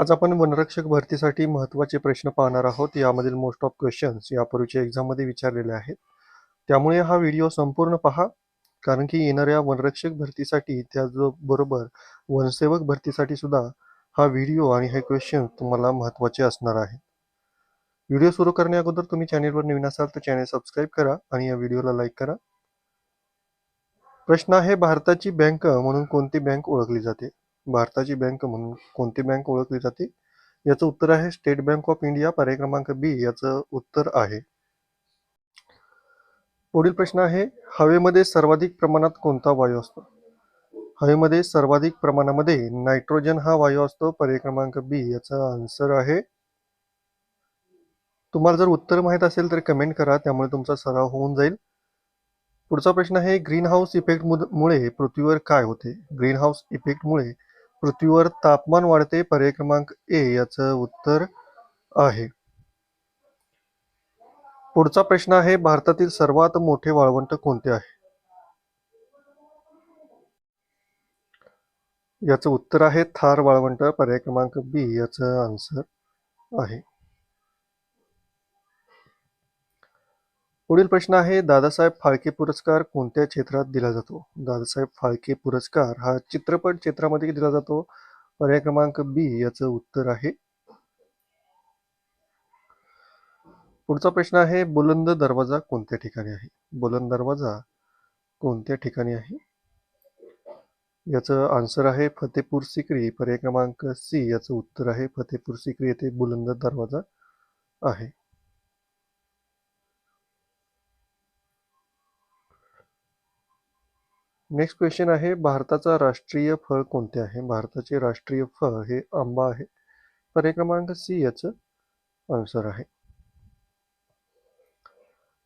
आज आपण वनरक्षक भरतीसाठी महत्त्वाचे प्रश्न पाहणार आहोत. यामधील मोस्ट ऑफ क्वेश्चन्स यापूर्वीच्या एक्झाममध्ये विचारलेले आहेत. त्यामुळे हा व्हिडिओ संपूर्ण पहा. कारण की येणाऱ्या वनरक्षक भरतीसाठी त्याचबरोबर वनसेवक भरतीसाठी सुद्धा हा व्हिडिओ आणि हे क्वेश्चन तुम्हाला महत्त्वाचे असणार आहे व्हिडिओ सुरू करण्या अगोदर तुम्ही चॅनेलवर नवीन असाल तर चॅनेल सबस्क्राईब करा आणि या व्हिडिओला लाईक करा. प्रश्न आहे भारताची बँक म्हणून कोणती बँक ओळखली जाते? भारताची बँक म्हणून कोणती बँक ओळखली जाते? याचं उत्तर आहे स्टेट बँक ऑफ इंडिया पर्याय क्रमांक बी याचं उत्तर आहे. पुढील प्रश्न आहे हवेमध्ये सर्वाधिक प्रमाणात कोणता वायू असतो? हवेमध्ये सर्वाधिक प्रमाणामध्ये नायट्रोजन हा वायू असतो पर्याय क्रमांक बी याचा आन्सर आहे. तुम्हाला जर उत्तर माहीत असेल तर कमेंट करा त्यामुळे तुमचा सराव होऊन जाईल. पुढचा प्रश्न आहे ग्रीन हाऊस इफेक्ट मुळे पृथ्वीवर काय होते? ग्रीन हाऊस इफेक्टमुळे पृथ्वीवर तापमान वाढते पर्याय क्रमांक ए याचं उत्तर आहे. पुढचा प्रश्न आहे भारतातील सर्वात मोठे वाळवंट कोणते आहे? याचं उत्तर आहे थार वाळवंट पर्याय क्रमांक बी याचं आन्सर आहे. पुढील प्रश्न आहे दादासाहेब फाळके पुरस्कार कोणत्या क्षेत्रात दिला जातो? दादासाहेब फाळके पुरस्कार हा चित्रपट क्षेत्रामध्ये दिला जातो. पर्याय क्रमांक बी याचं उत्तर आहे. पुढचा प्रश्न आहे बुलंद दरवाजा कोणत्या ठिकाणी आहे? बुलंद दरवाजा कोणत्या ठिकाणी आहे? याचं आन्सर आहे फतेपूर सिक्री. पर्याय क्रमांक सी याचं उत्तर आहे फतेपूर सिक्री येथे बुलंद दरवाजा आहे. नेक्स्ट क्वेश्चन आहे भारताचा राष्ट्रीय फळ कोणते आहे? भारताचे राष्ट्रीय फळ हे आंबा आहे. पर्याय क्रमांक सी याचं आन्सर आहे.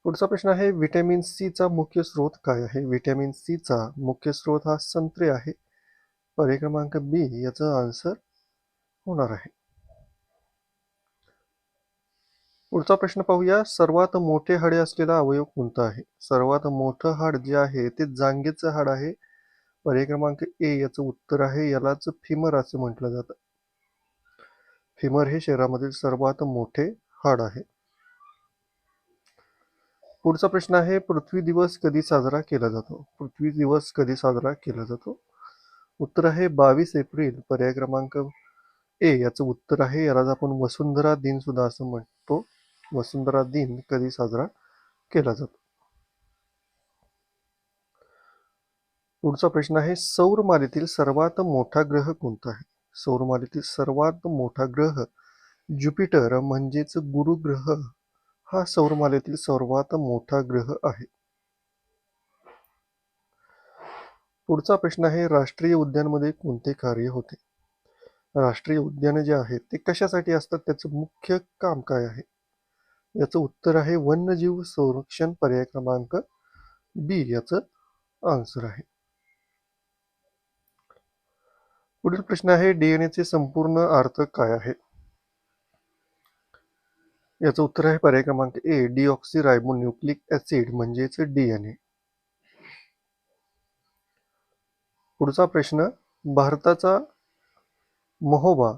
पुढचा प्रश्न आहे व्हिटॅमिन सीचा मुख्य स्रोत काय आहे? व्हिटॅमिन सीचा मुख्य स्रोत हा संत्रे आहे. पर्याय क्रमांक बी याचं आन्सर होणार आहे. पुढचा प्रश्न पाहूया. सर्वात मोठे हाडे असलेला अवयव कोणता आहे? सर्वात मोठं हाड जे आहे ते जांगेचं हाड आहे. पर्याय क्रमांक ए याचं उत्तर आहे. यालाच फिमर असे म्हटलं जातं. फिमर हे शरीरामधील सर्वात मोठे हाड आहे. पुढचा प्रश्न आहे. पृथ्वी दिवस कधी साजरा केला जातो? पृथ्वी दिवस कधी साजरा केला जातो? उत्तर आहे बावीस एप्रिल. पर्याय क्रमांक ए याचं उत्तर आहे. यालाच आपण वसुंधरा दिन सुद्धा असं म्हणतो. वसुंधरा दिन कधी साजरा केला जातो? पुढचा प्रश्न आहे सौरमालेतील सर्वात मोठा ग्रह कोणता आहे? सौरमालेतील सर्वात मोठा ग्रह ज्युपिटर म्हणजेच गुरु ग्रह हा सौरमालेतील सर्वात मोठा ग्रह आहे. पुढचा प्रश्न आहे राष्ट्रीय उद्यानमध्ये कोणते कार्य होते? राष्ट्रीय उद्यान जे आहे ते कशासाठी असतात? त्याचं मुख्य काम काय आहे? याचं उत्तर आहे वन्यजीव संरक्षण पर्याय क्रमांक बी. याचं आन्सर आहे. पुढील प्रश्न आहे डीएनएचे संपूर्ण अर्थ काय आहे? याचं उत्तर आहे पर्याय क्रमांक ए डिऑक्सी रायबोन्यूक्लिक ऍसिड म्हणजेच डीएनए पुढचा प्रश्न भारताचा महोबा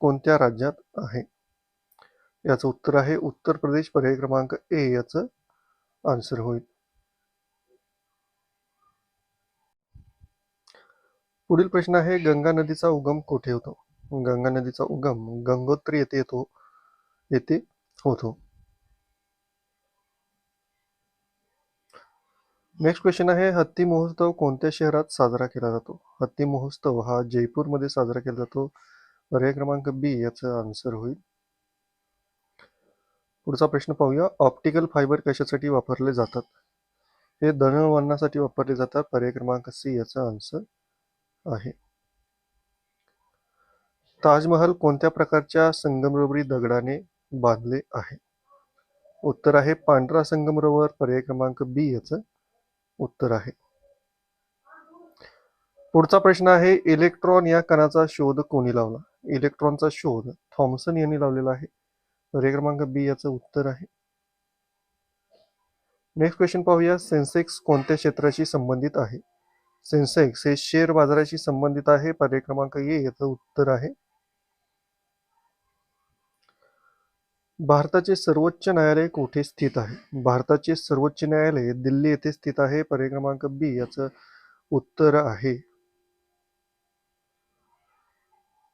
कोणत्या राज्यात आहे? याचं उत्तर आहे उत्तर प्रदेश पर्याय क्रमांक ए याचं आन्सर होईल. पुढील प्रश्न आहे गंगा नदीचा उगम कोठे होतो? गंगा नदीचा उगम गंगोत्री येथे येतो येथे होतो. नेक्स्ट क्वेश्चन आहे हत्ती महोत्सव कोणत्या शहरात साजरा केला जातो? हत्ती महोत्सव हा जयपूरमध्ये साजरा केला जातो. पर्याय क्रमांक बी याचं आन्सर होईल. पुढचा प्रश्न पाहूया. ऑप्टिकल फायबर कशासाठी वापरले जातात? हे दळणवळणासाठी वापरले जातात. पर्याय क्रमांक सी याचा आन्सर आहे. ताजमहल कोणत्या प्रकारच्या संगमरवरी दगडाने बांधले आहे? उत्तर आहे पांढरा संगमरवर. पर्याय क्रमांक बी याचं उत्तर आहे. पुढचा प्रश्न आहे इलेक्ट्रॉन या कणाचा शोध कोणी लावला? इलेक्ट्रॉनचा शोध थॉमसन यांनी लावलेला आहे. पर्याय क्रमांक बी याचं उत्तर आहे. नेक्स्ट क्वेश्चन पाहूया. सेन्सेक्स कोणत्या क्षेत्राशी संबंधित आहे? सेन्सेक्स हे शेअर बाजाराशी संबंधित आहे. पर्याय क्रमांक ए याचं उत्तर आहे. भारताचे सर्वोच्च न्यायालय कोठे स्थित आहे? भारताचे सर्वोच्च न्यायालय दिल्ली येथे स्थित आहे. पर्याय क्रमांक बी याचं उत्तर आहे.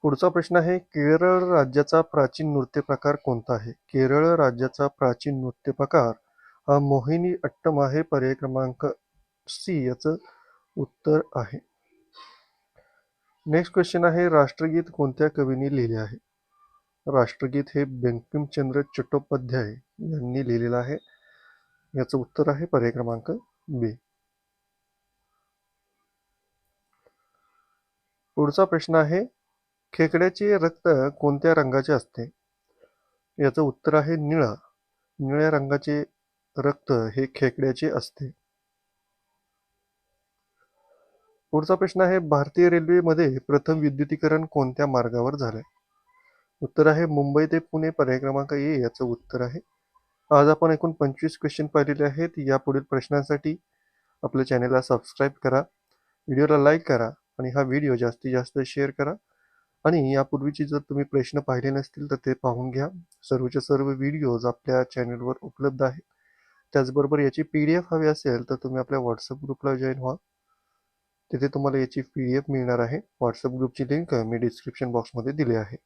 पुढचा प्रश्न आहे केरळ राज्याचा प्राचीन नृत्य प्रकार कोणता आहे? केरळ राज्याचा प्राचीन नृत्य प्रकार हा मोहिनी अट्टम आहे पर्याय क्रमांक सी याचं उत्तर आहे. नेक्स्ट क्वेश्चन आहे राष्ट्रगीत कोणत्या कवीने लिहिले आहे? राष्ट्रगीत हे बंकिमचंद्र चट्टोपाध्याय यांनी लिहिलेलं आहे. याचं उत्तर आहे पर्याय क्रमांक बी. पुढचा प्रश्न आहे खेकड्याचे रक्त कोणत्या रंगाचे असते? याचं उत्तर आहे निळा. निळ्या रंगाचे रक्त हे खेकड्याचे असते. पुढचा प्रश्न आहे भारतीय रेल्वेमध्ये प्रथम विद्युतीकरण कोणत्या मार्गावर झाले उत्तर आहे मुंबई ते पुणे पर्याय क्रमांक ए याचं उत्तर आहे. आज आपण एकूण पंचवीस क्वेश्चन पाहिलेले आहेत. यापुढील प्रश्नांसाठी आपल्या चॅनेलला सबस्क्राईब करा. व्हिडिओला लाईक करा आणि हा व्हिडिओ जास्तीत जास्त शेअर करा. आणि यापूर्वीचे जर तुम्ही प्रश्न पाहिले नसतील तर ते पाहून घ्या. सर्वचे सर्व व्हिडिओज आपल्या चॅनेलवर उपलब्ध आहेत. त्याचबरोबर याची पी डी एफ हवी असेल तर तुम्ही आपल्या व्हॉट्सअप ग्रुपला जॉईन व्हा. तिथे तुम्हाला याची पी डी एफ मिळणार आहे. व्हॉट्सअप ग्रुपची लिंक मी डिस्क्रिप्शन बॉक्समध्ये दिली आहे.